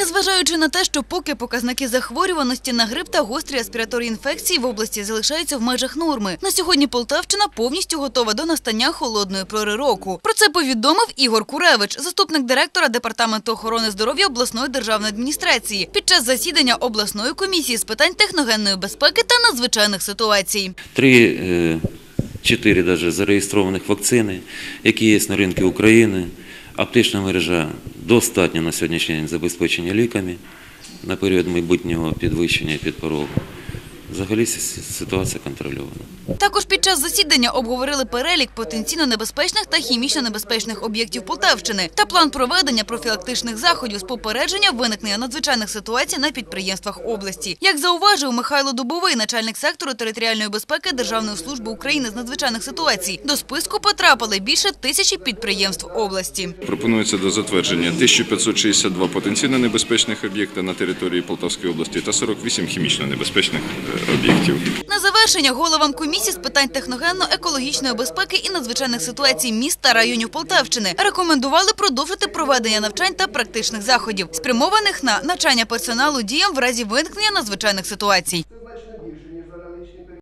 Незважаючи на те, що поки показники захворюваності на грип та гострі аспіраторні інфекції в області залишаються в межах норми. На сьогодні Полтавщина повністю готова до настання холодної пори року. Про це повідомив Ігор Куревич, заступник директора департаменту охорони здоров'я обласної державної адміністрації, під час засідання обласної комісії з питань техногенної безпеки та надзвичайних ситуацій. Три, е, чотири зареєстрованих вакцини, які є на ринку України. Аптечна мережа достатньо на сьогоднішній день забезпечення ліками на період майбутнього підвищення підпорогу. Взагалі ситуація контрольована. Також під час засідання обговорили перелік потенційно небезпечних та хімічно небезпечних об'єктів Полтавщини та план проведення профілактичних заходів з попередження виникнення надзвичайних ситуацій на підприємствах області. Як зауважив Михайло Дубовий, начальник сектору територіальної безпеки Державної служби України з надзвичайних ситуацій, до списку потрапили більше тисячі підприємств області. Пропонується до затвердження 1562 потенційно небезпечних об'єкти на території Полтавської області та 48 хімічно небезпечних е, об'єктів. На завершення головам комісії з питань техногенно-екологічної безпеки і надзвичайних ситуацій міст та районів Полтавщини рекомендували продовжити проведення навчань та практичних заходів, спрямованих на навчання персоналу діям в разі виникнення надзвичайних ситуацій.